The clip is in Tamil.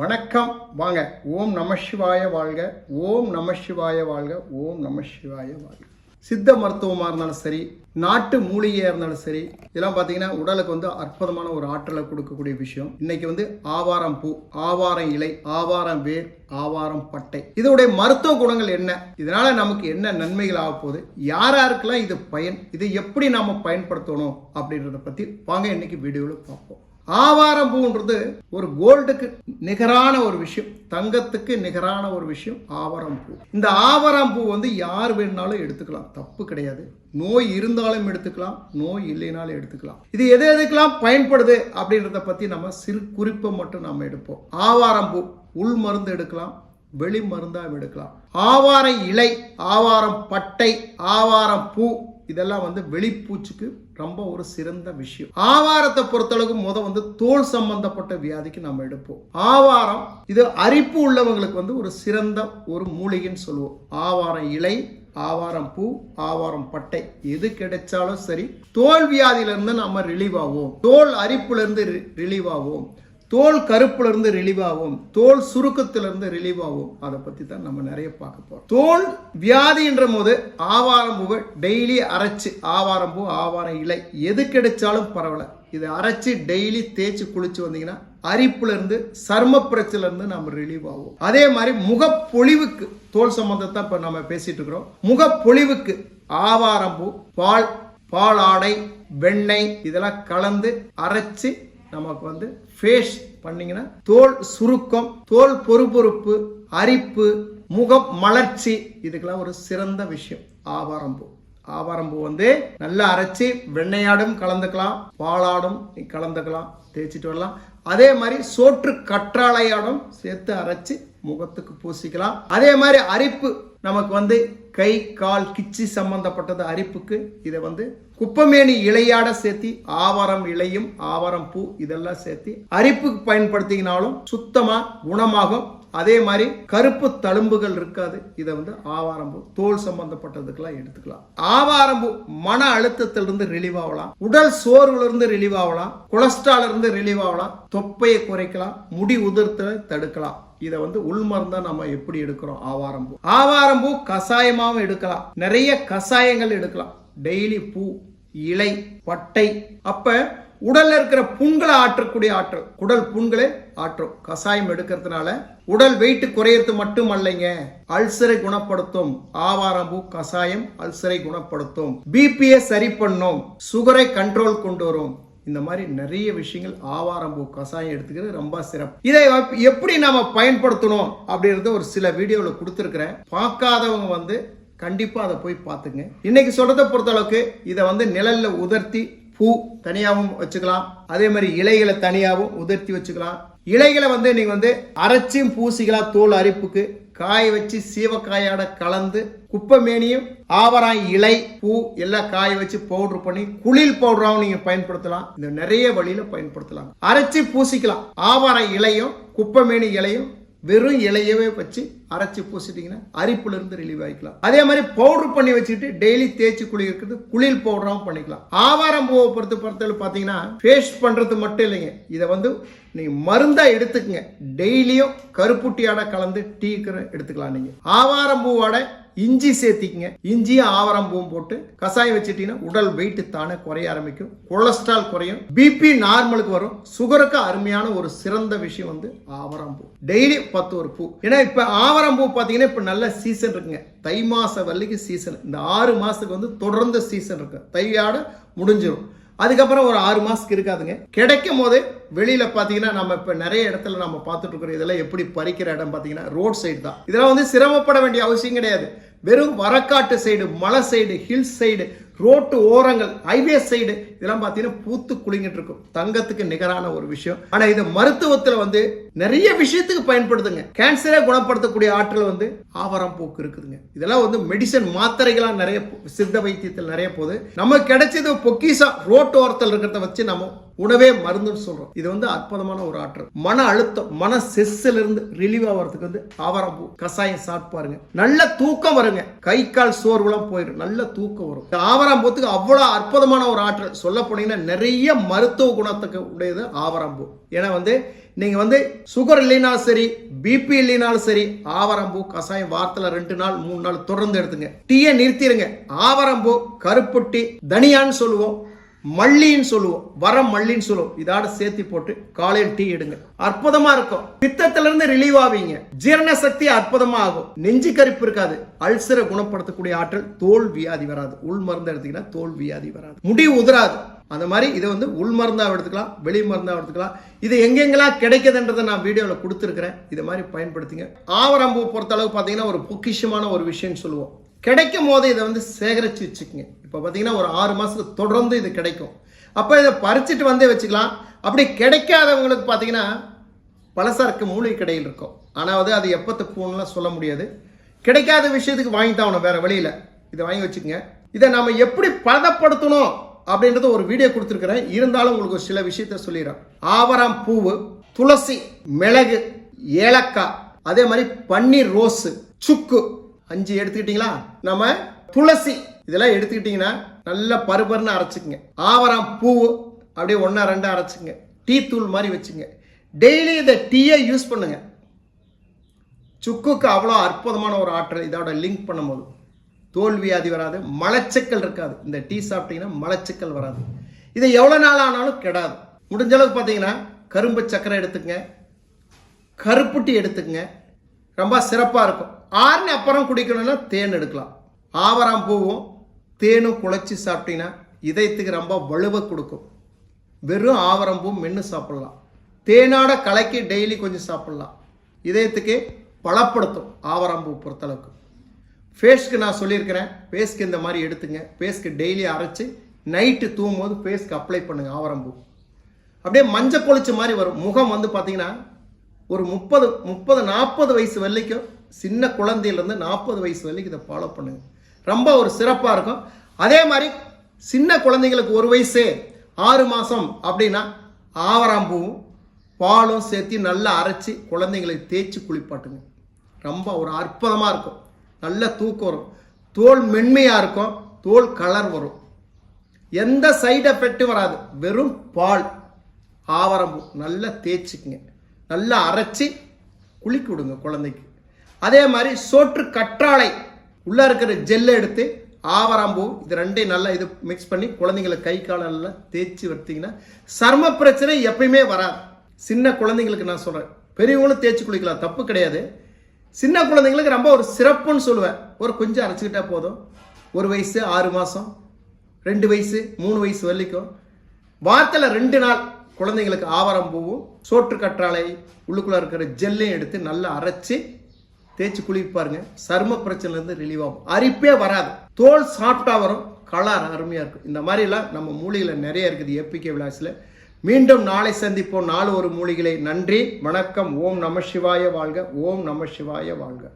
வணக்கம். வாங்க ஓம் நம சிவாய வாழ்க ஓம் நம சிவாய வாழ்க ஓம் நம சிவாய வாழ்க. சித்த மருத்துவமாக இருந்தாலும் சரி நாட்டு மூலிகையாக இருந்தாலும் சரி இதெல்லாம் பார்த்தீங்கன்னா உடலுக்கு வந்து அற்புதமான ஒரு ஆற்றலை கொடுக்கக்கூடிய விஷயம். இன்னைக்கு வந்து ஆவாரம் பூ ஆவாரம் இலை ஆவாரம் வேர் ஆவாரம் பட்டை. இதோடைய மருத்துவ குணங்கள் என்ன? இதனால நமக்கு என்ன நன்மைகள் ஆக போகுது? யார் யாருக்கெல்லாம் இது பயன்? இதை எப்படி நாம பயன்படுத்தணும்? அப்படின்றத பற்றி வாங்க இன்னைக்கு வீடியோவில் பார்ப்போம். ஆவாரம் பூன்றது ஒரு கோல்டுக்கு நிகரான ஒரு விஷயம் தங்கத்துக்கு நிகரான ஒரு விஷயம் ஆவாரம் பூ. இந்த ஆவாரம் பூ வந்து யார் வேணுனாலும் எடுத்துக்கலாம். தப்பு கிடையாது. நோய் இருந்தாலும் எடுத்துக்கலாம் நோய் இல்லைனாலும் எடுத்துக்கலாம். இது எது எதுக்கெல்லாம் பயன்படுது அப்படின்றத பற்றி நம்ம சிறு குறிப்பை மட்டும் நம்ம எடுப்போம். ஆவாரம் பூ உள் மருந்து எடுக்கலாம் வெளி மருந்தாக எடுக்கலாம். ஆவாரம் இலை ஆவாரம் பட்டை ஆவாரம் பூ இதெல்லாம் வந்து வெளிப்பூச்சுக்கு ரொம்ப ஒரு சிறந்த விஷயம். ஆவாரத்தை பொறுத்தளவுக்கு முத வந்து தோல் சம்பந்தப்பட்ட வியாதிக்கு நம்ம எடுப்போம். ஆவாரம் இது அரிப்பு உள்ளவங்களுக்கு வந்து ஒரு சிறந்த ஒரு மூலிகைன்னு சொல்லுவோம். ஆவாரம் இலை ஆவாரம் பூ ஆவாரம் பட்டை எது கிடைச்சாலும் சரி தோல் வியாதியில இருந்து நம்ம ரிலீவ் ஆகும் தோல் அரிப்புல இருந்து ரிலீவ் ஆகும் தோல் கருப்புலேருந்து ரிலீவாகும் ரிலீவ் ஆகும். தோல் சுருக்கத்திலிருந்து ரிலீவ் ஆகும். அதை பற்றி தான் நம்ம நிறைய பார்க்க போகிறோம் தோல் வியாதின்ற போது ஆவாரம் பூவை டெய்லி அரைச்சி ஆவாரம் பூ ஆவாரம் இலை எது கிடைச்சாலும் பரவாயில்ல. இதை அரைச்சி டெய்லி தேய்ச்சி குளிச்சு வந்தீங்கன்னா அரிப்புலேருந்து சர்ம பிரச்சிலேருந்து நம்ம ரிலீவ் ஆகும் அதே மாதிரி முகப்பொழிவுக்கு தோல் சம்பந்தத்தை இப்போ நம்ம பேசிகிட்டு இருக்கிறோம். முகப்பொழிவுக்கு ஆவாரம் பூ பால் பால் ஆடை வெண்ணெய் இதெல்லாம் கலந்து அரைச்சி நமக்கு வந்து ஃபேஸ் பண்ணீங்கன்னா தோல் சுருக்கம் தோல் பொறுப்பொறுப்பு அரிப்பு முகம் மலர்ச்சி இதுக்கெல்லாம் ஒரு சிறந்த விஷயம். ஆவாரம்பூ ஆவாரம்பூ வந்து நல்லா அரைச்சி வெண்ணையாடும் கலந்துக்கலாம் பாலாடும் நீ கலந்துக்கலாம் தேய்ச்சிட்டு வரலாம். அதே மாதிரி சோற்று கற்றாழையாடும் சேர்த்து அரைச்சி முகத்துக்கு பூசிக்கலாம். அதே மாதிரி அரிப்பு நமக்கு வந்து கை கால் கிச்சி சம்பந்தப்பட்டது அரிப்புக்கு இதை வந்து குப்பமேனி இலையாட சேர்த்தி ஆவாரம் இலையும் ஆவாரம் பூ இதெல்லாம் சேர்த்தி அரிப்புக்கு பயன்படுத்தினாலும் சுத்தமா குணமாகும். அதே மாதிரி கருப்பு தழும்புகள் இருக்காது. இதை வந்து ஆவாரம்பூ தோல் சம்பந்தப்பட்டதுக்கெல்லாம் எடுத்துக்கலாம். ஆவாரம்பூ மன அழுத்தத்திலிருந்து ரிலீவ் ஆகலாம். உடல் சோர்வுல இருந்து ரிலீவ் ஆகலாம். கொலஸ்ட்ரால் இருந்து ரிலீவ் ஆகலாம். தொப்பையை குறைக்கலாம். முடி உதிர்த்தலை தடுக்கலாம். இதை வந்து உள்மருந்தா நம்ம எப்படி எடுக்கிறோம்? ஆவாரம்பூ ஆவாரம்பூ கஷாயமாகவும் எடுக்கலாம். நிறைய கஷாயங்கள் எடுக்கலாம். டெய்லி பூ இலை பட்டை. அப்ப உடல்ல இருக்கிற புண்களை ஆற்றக்கூடிய ஆற்றல். குடல் புண்களை ஆற்றும் கசாயம் எடுக்கிறதுனால உடல் வெயிட் குறையறது மட்டும் அல்லைங்க அல்சரை குணப்படுத்தும். ஆவாரம்பூ கசாயம் அல்சரை குணப்படுத்தும். பிபியை சரி பண்ணும். சுகரை கண்ட்ரோல் கொண்டு வரும். இந்த மாதிரி நிறைய விஷயங்கள் ஆவாரம்பூ கசாயம் எடுத்துக்கிறது ரொம்ப சிறப்பு. இதை எப்படி நாம பயன்படுத்தணும் அப்படின்றத ஒரு சில வீடியோவில் கொடுத்துருக்குறேன். பார்க்காதவங்க வந்து கண்டிப்பாக அதை போய் பார்த்துங்க. இன்னைக்கு சொல்றதை பொறுத்த அளவுக்கு இதை வந்து நிழலில் உதர்த்தி பூ தனியாகவும் வச்சுக்கலாம். அதே மாதிரி இலைகளை தனியாகவும் உதிர்த்தி வச்சுக்கலாம். இலைகளை வந்து நீங்க வந்து அரைச்சும் பூசிக்கலாம் தோல் அரிப்புக்கு. காய வச்சு சீவக்காயோட கலந்து குப்பைமேனியும் ஆவராய் இலை பூ எல்லாம் காய வச்சு பவுடர் பண்ணி குளில் பவுடராகவும் நீங்க பயன்படுத்தலாம். இந்த நிறைய வழியில பயன்படுத்தலாம். அரைச்சி பூசிக்கலாம். ஆவாராய் இலையும் குப்பைமேனி இலையும் வெறும் இலையவே வச்சு அரைச்சி பூசிட்டிங்கன்னா அரிப்புல இருந்து ரிலீவ் ஆகிக்கலாம் அதே மாதிரி பவுடர் பண்ணி வச்சுட்டு டெய்லி தேய்ச்சி குளிக்கிறது குளிர் பவுடராகவும் பண்ணிக்கலாம். ஆவாரம் பூவை பொறுத்த பொறுத்தவரை பார்த்தீங்கன்னா ஃபேஸ் பண்ணுறது மட்டும் இல்லைங்க. இதை வந்து நீங்க மருந்தா எடுத்துக்கங்க. டெய்லியும் கருப்புட்டியாட கலந்து டீ எடுத்துக்கலாம் நீங்க. ஆவாரம் பூவோட இஞ்சி சேர்த்திக்கங்க. இஞ்சியும் ஆவாரம் பூவும் போட்டு கசாயம் வச்சுட்டீங்கன்னா உடல் வெயிட் தானே குறைய ஆரம்பிக்கும். கொலஸ்ட்ரால் குறையும். பிபி நார்மலுக்கு வரும். சுகருக்கு அருமையான ஒரு சிறந்த விஷயம் வந்து ஆவாரம் பூ. டெய்லி பத்து ஒரு பூ. ஏன்னா இப்ப ஆவரம் பூ பார்த்தீங்கன்னா இப்போ நல்ல சீசன் இருக்குங்க. தை மாசம் வரைக்கும் சீசன் இந்த ஆறு மாசத்துக்கு வந்து தொடர்ந்து சீசன் இருக்கு. தையாட முடிஞ்சிடும் அதுக்கப்புறம் ஒரு ஆறு மாசத்துக்கு இருக்காதுங்க. கிடைக்கும் போது வெளியில பார்த்தீங்கன்னா நம்ம இப்போ நிறைய இடத்துல நம்ம பார்த்துட்டு இருக்கிறோம். இதெல்லாம் எப்படி பறிக்கிற இடம் பார்த்தீங்கன்னா ரோட் சைடு தான். இதெல்லாம் வந்து சிரமப்பட வேண்டிய அவசியம் கிடையாது. வெறும் வரக்காட்டு சைடு மலை சைடு ஹில்ஸ் சைடு ரோட்டு ஓரங்கள் ஹைவே சைடு இதெல்லாம் பார்த்தீங்கன்னா பூத்து குளிங்கிட்டு இருக்கும். தங்கத்துக்கு நிகரான ஒரு விஷயம். ஆனா இது மருத்துவத்துல வந்து நிறைய விஷயத்துக்கு பயன்படுதுங்க. கேன்சரை குணப்படுத்தக்கூடிய ஆற்றல் வந்து ஆவரம் போக்கு இருக்குதுங்க. இதெல்லாம் வந்து மெடிசன் மாத்திரைகளாக நிறைய சித்த வைத்தியத்தில் நிறைய போகுது. நமக்கு கிடைச்சது பொக்கிசா ரோட்டு ஓரத்தில் இருக்கிறத வச்சு நம்ம உணவே மருந்துன்னு சொல்றோம். இது வந்து அற்புதமான ஒரு ஆற்றல். மன அழுத்தம் மன செஸ்ல இருந்து ரிலீவ் ஆகிறதுக்கு வந்து ஆவாரம்பூ கஷாயம் சாப்பிட்டு பாருங்க. நல்ல தூக்கம் வருங்க. கை கால் சோர்வுலாம் போயிடும். நல்ல தூக்கம் வரும். ஆவரம் ஆவாரம்பூத்துக்கு அவ்வளோ அற்புதமான ஒரு ஆற்றல். சொல்ல போனீங்கன்னா நிறைய மருத்துவ குணத்துக்கு உடையது ஆவாரம்பூ ஏன்னா வந்து நீங்கள் வந்து சுகர் இல்லைனாலும் சரி பிபி இல்லைனாலும் சரி ஆவரம்பூ கசாயம் வாரத்தில் ரெண்டு நாள் மூணு நாள் தொடர்ந்து எடுத்துங்க. டீயை நிறுத்திடுங்க ஆவரம்பூ கருப்புட்டி தனியான்னு சொல்லுவோம். மல்லின்னு சொல்லுவோம். வர மல்லின்னு சொல்லுவோம். இதோட சேர்த்து போட்டு காலையில் டீ எடுங்க. அற்புதமா இருக்கும். பித்தத்துல இருந்து ரிலீவ் ஆவீங்க. ஜீரண சக்தி அற்புதமா ஆகும் நெஞ்சு கரிப்பு இருக்காது. அல்சரை குணப்படுத்தக்கூடிய ஆற்றல் தோல் வியாதி வராது. உள் மருந்து எடுத்தீங்கன்னா தோல் வியாதி வராது. முடி உதிராது. அந்த மாதிரி இதை வந்து உள் மருந்தாக எடுத்துக்கலாம். வெளி மருந்தாக எடுத்துக்கலாம். இது எங்கெங்கெல்லாம் கிடைக்குதுன்றதை நான் வீடியோவில் கொடுத்துருக்கிறேன். இது மாதிரி பயன்படுத்திங்க. ஆவரம்பூ பொறுத்த அளவுக்கு பார்த்தீங்கன்னா ஒரு பொக்கிஷமான ஒரு விஷயம்னு சொல்லுவோம். கிடைக்கும் போது இதை வந்து சேகரித்து வச்சுக்கோங்க. இப்போ பார்த்தீங்கன்னா ஒரு ஆறு மாதத்துக்கு தொடர்ந்து இது கிடைக்கும். அப்போ இதை பறிச்சுட்டு வந்தே வச்சுக்கலாம். அப்படி கிடைக்காதவங்களுக்கு பார்த்தீங்கன்னா பலசரக்கு மூலிகை கடையில் இருக்கும். ஆனால் வந்து அது எப்போ பூன்லாம் சொல்ல முடியாது. கிடைக்காத விஷயத்துக்கு வாங்கி தான் ஆகணும் வேற வழியில் இதை வாங்கி வச்சுக்கோங்க. இதை நம்ம எப்படி பதப்படுத்தணும் அப்படின்றது ஒரு வீடியோ கொடுத்துருக்குறேன். இருந்தாலும் உங்களுக்கு ஒரு சில விஷயத்த சொல்லிடுறேன். ஆவரம் பூவு துளசி மிளகு ஏலக்காய் அதே மாதிரி பன்னீர் ரோஸு சுக்கு அஞ்சு எடுத்துக்கிட்டீங்களா? நம்ம துளசி. இதெல்லாம் எடுத்துக்கிட்டீங்கன்னா நல்லா பருபருன்னு அரைச்சிக்கங்க. ஆவரம் பூ அப்படியே ஒன்றா ரெண்டா அரைச்சிங்க டீ தூள் மாதிரி வச்சுங்க. டெய்லி இந்த டீயை யூஸ் பண்ணுங்க. சுக்குக்கு அவ்வளோ அற்புதமான ஒரு ஆற்றல் இதோட லிங்க் பண்ணும்போது. தோல் வியாதி வராது மலச்சிக்கல் இருக்காது. இந்த டீ சாப்பிட்டீங்கன்னா மலச்சிக்கல் வராது. இது எவ்வளோ நாள் ஆனாலும் கெடாது. முடிஞ்ச அளவுக்கு பார்த்தீங்கன்னா கரும்பு சக்கரை எடுத்துக்கங்க. கருப்புட்டி எடுத்துக்கங்க. ரொம்ப சிறப்பாக இருக்கும். ஆறுனு அப்புறம் குடிக்கணும்னா தேன் எடுக்கலாம். ஆவராம் பூவும் தேனும் குழைச்சி சாப்பிட்டீங்கன்னா இதயத்துக்கு ரொம்ப வலுவை கொடுக்கும். வெறும் ஆவரம் பூ மென்று சாப்பிட்லாம். தேனோட கலக்கி டெய்லி கொஞ்சம் சாப்பிட்லாம். இதயத்துக்கு பலப்படுத்தும் ஆவரம்பூ பொறுத்தளவுக்கு. ஃபேஸ்க்கு நான் சொல்லியிருக்கிறேன். ஃபேஸ்க்கு இந்த மாதிரி எடுத்துங்க. ஃபேஸ்க்கு டெய்லி அரைச்சி நைட்டு தூங்கும்போது ஃபேஸ்க்கு அப்ளை பண்ணுங்கள் ஆவரம்பூ அப்படியே மஞ்சள் பொழிச்ச மாதிரி வரும். முகம் வந்து பார்த்தீங்கன்னா ஒரு முப்பது முப்பது நாற்பது வயசு வரைக்கும் சின்ன குழந்தையிலேருந்து நாற்பது வயசு வரைக்கும் இதை ஃபாலோ பண்ணுங்க. ரொம்ப ஒரு சிறப்பாக இருக்கும். அதே மாதிரி சின்ன குழந்தைங்களுக்கு ஒரு வயசு ஆறு மாதம் அப்படின்னா ஆவராம்பூவும் பாலும் சேர்த்து நல்லா அரைச்சி குழந்தைங்களுக்கு தேய்ச்சி குளிப்பாட்டுங்க. ரொம்ப ஒரு அற்புதமாக இருக்கும். நல்ல தூக்கம் வரும். தோல் மென்மையாக இருக்கும். தோல் கலர் வரும். எந்த சைடு எஃபெக்ட்டும் வராது. வெறும் பால் ஆவரம்பூ நல்லா தேய்ச்சிக்குங்க. நல்லா அரைச்சி குளிக்க விடுங்க குழந்தைக்கு. அதே மாதிரி சோற்று கற்றாழை. உள்ளே இருக்கிற ஜெல்லை எடுத்து ஆவராம்பூ இது ரெண்டையும் நல்லா இது மிக்ஸ் பண்ணி குழந்தைங்களை கை காலெல்லாம் தேய்ச்சி வர்த்தீங்கன்னா சர்ம பிரச்சனை எப்பயுமே வராது. சின்ன குழந்தைங்களுக்கு நான் சொல்கிறேன் பெரியவங்களும் தேய்ச்சி குளிக்கலாம் தப்பு கிடையாது. சின்ன குழந்தைங்களுக்கு ரொம்ப ஒரு சிறப்புன்னு சொல்லுவேன். ஒரு கொஞ்சம் அரைச்சிக்கிட்டா போதும். ஒரு வயசு ஆறு மாதம் ரெண்டு வயசு மூணு வயசு வரைக்கும். வாரத்தில் ரெண்டு நாள் குழந்தைங்களுக்கு ஆவாரம் பூவும் சோற்று கற்றாழை உள்ளுக்குள்ளே இருக்கிற ஜெல்லையும் எடுத்து நல்லா அரைச்சி தேய்ச்சி குளிப்பாருங்க சரும பிரச்சனைலேருந்து ரிலீவ் ஆகும். அரிப்பே வராது. தோல் சாப்பிட்டா வரும். கலர் அருமையாக இருக்கும். இந்த மாதிரிலாம் நம்ம மூலிகையில் நிறைய இருக்குது. ஏபிகே விலாஸில். மீண்டும் நாளை சந்திப்போம். நாலு ஒரு மூலிகளை நன்றி. வணக்கம். ஓம் நம சிவாய வாழ்க. ஓம் நம சிவாய வாழ்க.